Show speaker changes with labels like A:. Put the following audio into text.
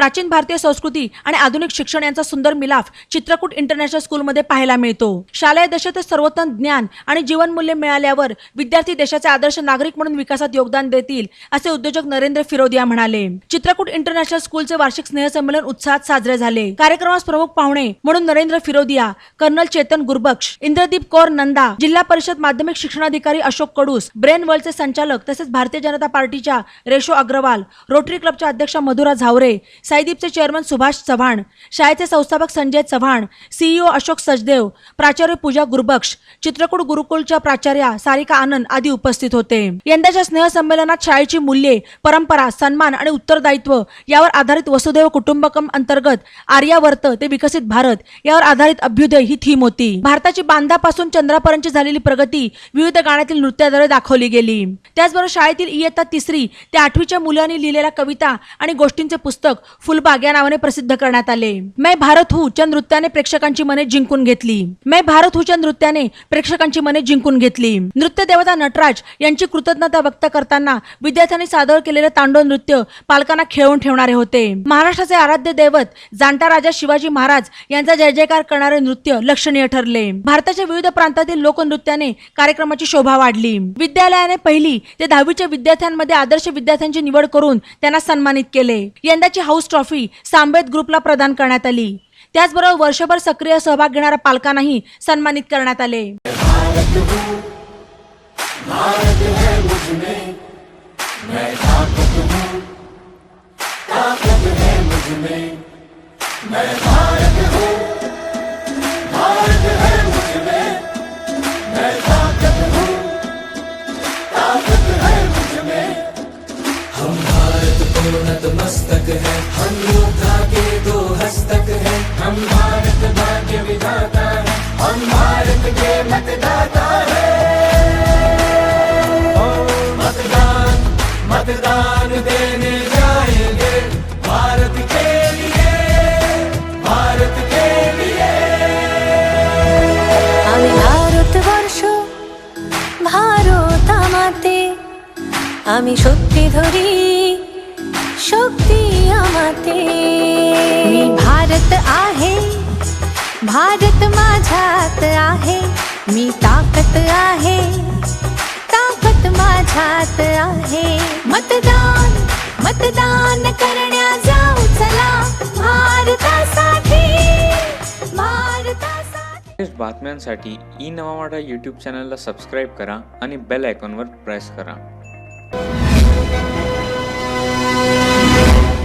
A: प्राचीन भारतीय संस्कृती आणि आधुनिक शिक्षण यांचा सुंदर मिलाफ चित्रकूट इंटरनॅशनल स्कूलमध्ये पाहायला मिळतो. शालेय दशेतच सर्वोत्तम ज्ञान आणि जीवनमूल्य मिळाल्यावर विद्यार्थी देशाचे आदर्श नागरिक म्हणून विकासात योगदान देतील असे उद्योजक नरेंद्र फिरोदिया म्हणाले. चित्रकूट इंटरनॅशनल स्कूलचे वार्षिक स्नेहसंमेलन उत्साहात साजरे झाले. कार्यक्रमास प्रमुख पाहुणे म्हणून नरेंद्र फिरोदिया कर्नल चेतन गुरबक्ष इंद्रदीप कौर नंदा जिल्हा परिषद माध्यमिक शिक्षणाधिकारी अशोक कडूस ब्रेन वर्ल्डचे संचालक तसेच भारतीय जनता पार्टीच्या रेशो अग्रवाल रोटरी क्लबच्या अध्यक्षा मधुरा झावरे साईदीपचे चेअरमन सुभाष चव्हाण शाळेचे संस्थापक संजय चव्हाण सीईओ अशोक सचदेव प्राचार्य पूजा गुरबक्ष चित्रकूट गुरुकुलच्या प्राचार्या सारिका आनंद आदी उपस्थित होते. यंदाच्या स्नेहसंमेलनात शाळेची मूल्ये परंपरा सन्मान आणि उत्तरदायित्व यावर आधारित वसुदेव कुटुंबकम अंतर्गत आर्यावर्त ते विकसित भारत यावर आधारित अभ्युदय ही थीम होती. भारताची बांधापासून चंद्रापर्यंतची झालेली प्रगती विविध गाण्यातील नृत्याद्वारे दाखवली गेली. त्याचबरोबर शाळेतील इयत्ता तिसरी ते आठवीच्या मुलांनी लिहिलेल्या कविता आणि गोष्टींचे पुस्तक फुलबाग या नावाने प्रसिद्ध करण्यात आले. मै भारत हू च्या नृत्याने प्रेक्षकांची मने जिंकून घेतली. मै भारत हू च्या नृत्याने प्रेक्षकांची मने जिंकून घेतली. नृत्य देवता नटराज यांची कृतज्ञता व्यक्त करताना विद्यार्थ्यांनी सादर केलेले तांडव नृत्य पालकांना खेळवून ठेवणारे होते. महाराष्ट्राचे आराध्य दैवत जाणता राजा शिवाजी महाराज यांचा जय जयकार करणारे नृत्य लक्षणीय ठरले. भारताच्या विविध प्रांतातील लोकनृत्याने कार्यक्रमाची शोभा वाढली. विद्यालयाने पहिली ते दहावीच्या विद्यार्थ्यांमध्ये आदर्श विद्यार्थ्यांची निवड करून त्यांना सन्मानित केले. यंदाची हाऊस ट्रॉफी सांबेत ग्रुपला प्रदान करण्यात आली. त्याचबरोबर वर्षभर सक्रिय सहभाग घेणाऱ्या पालकांनाही सन्मानित करण्यात आले.
B: मतदान देने जाएंगे भारत के लिए भारत के लिए
C: আমি ভারতবর্ষ ভারত আমাতে আমি শক্তি ধরি शक्ती माते मी भारत आहे भारत माझात आहे मी ताकत आहे ताकत माझ्यात आहे। मतदान मतदान करण्या जाऊ चला भारतासाठी भारतासाठी।
D: बातम्यांसाठी ई नवा मराठा यूट्यूब चॅनलला सबस्क्राईब करा आणि बेल आयकॉनवर प्रेस करा.